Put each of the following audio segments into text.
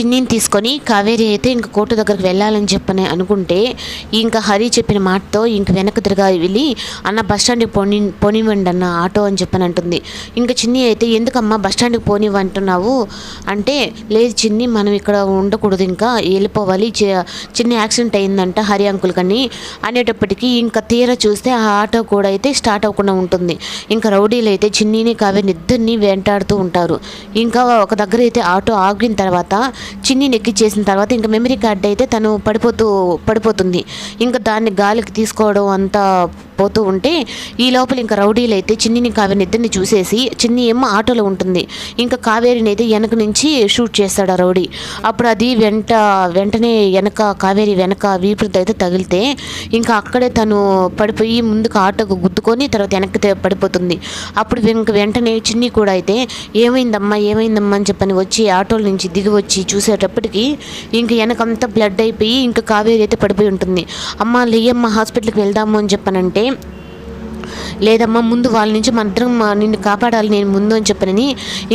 చిన్నిని తీసుకొని కావేరి అయితే ఇంక కోర్టు దగ్గరికి వెళ్ళాలని చెప్పని అనుకుంటే ఇంకా హరి చెప్పిన మాటతో ఇంక వెనక్కి తిరగా వెళ్ళి అన్న బస్ స్టాండ్కి పోని పోనివ్వండి అన్న ఆటో అని చెప్పని అంటుంది. ఇంకా చిన్ని అయితే ఎందుకమ్మా బస్ స్టాండ్కి పోనివ్వంటున్నావు? అంటే లేదు చిన్ని మనం ఇక్కడ ఉండకూడదు ఇంకా వెళ్ళిపోవాలి. చి- చిన్న యాక్సిడెంట్ అయిందంట హరి అంకుల్ కని. అనేటప్పటికీ ఇంకా తీరా చూస్తే ఆ ఆటో కూడా అయితే స్టార్ట్ అవ్వకుండా ఉంటుంది. ఇంకా రౌడీలు అయితే చిన్నిని కావేరిని ఇద్దరిని వెంటాడుతూ ఉంటారు. ఇంకా ఒక దగ్గర అయితే ఆటో ఆగిన తర్వాత చిన్ని ఎక్కిచ్చేసిన తర్వాత ఇంకా మెమరీ కార్డ్ అయితే తను పడిపోతూ పడిపోతుంది. ఇంకా దాన్ని గాలికి తీసుకోవడం అంతా పోతూ ఉంటే ఈ లోపల ఇంకా రౌడీలు అయితే చిన్నిని కావేరిని ఇద్దరిని చూసేసి చిన్ని ఏమో ఆటోలో ఉంటుంది. ఇంకా కావేరిని అయితే వెనక నుంచి షూట్ చేస్తాడు ఆ రౌడీ. అప్పుడు అది వెంట వెంటనే వెనక కావేరి వెనక వీపుతో అయితే తగిలితే ఇంకా అక్కడే తను పడిపోయి ముందుకు ఆటోకు గుద్దుకొని తర్వాత వెనక్కి పడిపోతుంది. అప్పుడు ఇంక వెంటనే చిన్ని కూడా అయితే ఏమైందమ్మా ఏమైందమ్మా అని చెప్పని వచ్చి ఆటోల నుంచి దిగి వచ్చి చూసేటప్పటికి ఇంక వెనకంతా బ్లడ్ అయిపోయి ఇంకా కావేరి అయితే పడిపోయి ఉంటుంది. అమ్మ లేయమ్మ హాస్పిటల్కి వెళ్దాము అని చెప్పనంటే они లేదమ్మా ముందు వాళ్ళ నుంచి మంత్రం నిన్ను కాపాడాలి నేను ముందు అని చెప్పనని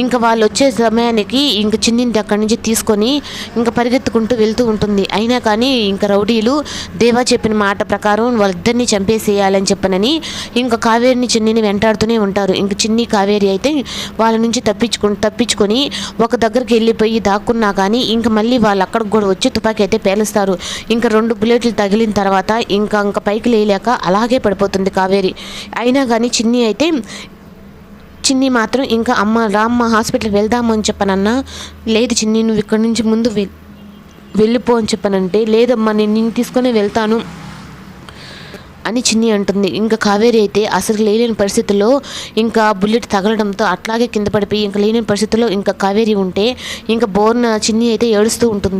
ఇంకా వాళ్ళు వచ్చే సమయానికి ఇంక చిన్నింటి అక్కడి నుంచి తీసుకొని ఇంకా పరిగెత్తుకుంటూ వెళ్తూ ఉంటుంది. అయినా కానీ ఇంకా రౌడీలు దేవా చెప్పిన మాట ప్రకారం వాళ్ళిద్దరిని చంపేసేయాలని చెప్పనని ఇంకా కావేరిని చిన్నిని వెంటాడుతూనే ఉంటారు. ఇంక చిన్ని కావేరి అయితే వాళ్ళ నుంచి తప్పించుకుని తప్పించుకొని ఒక దగ్గరికి వెళ్ళిపోయి దాక్కున్నా కానీ ఇంకా మళ్ళీ వాళ్ళు అక్కడికి కూడా వచ్చి తుపాకీ అయితే పేలుస్తారు. ఇంకా రెండు బుల్లెట్లు తగిలిన తర్వాత ఇంకా ఇంకా పైకి లేయలేక అలాగే పడిపోతుంది కావేరి. అయినా కానీ చిన్ని అయితే చిన్ని మాత్రం ఇంకా అమ్మ రామ్మ హాస్పిటల్కి వెళ్దామని అని చెప్పనన్నా లేదు చిన్ని నువ్వు ఇక్కడి నుంచి ముందు వె- వెళ్ళిపో అని చెప్పనంటే లేదమ్మా నేను నిన్ను తీసుకొని వెళ్తాను అని చిన్ని అంటుంది. ఇంకా కావేరి అయితే అసలు లేని పరిస్థితుల్లో ఇంకా బుల్లెట్ తగలడంతో అట్లాగే కింద పడిపోయి ఇంకా లేని పరిస్థితుల్లో ఇంకా కావేరి ఉంటే ఇంకా బోర్న చిన్ని అయితే ఏడుస్తూ ఉంటుంది.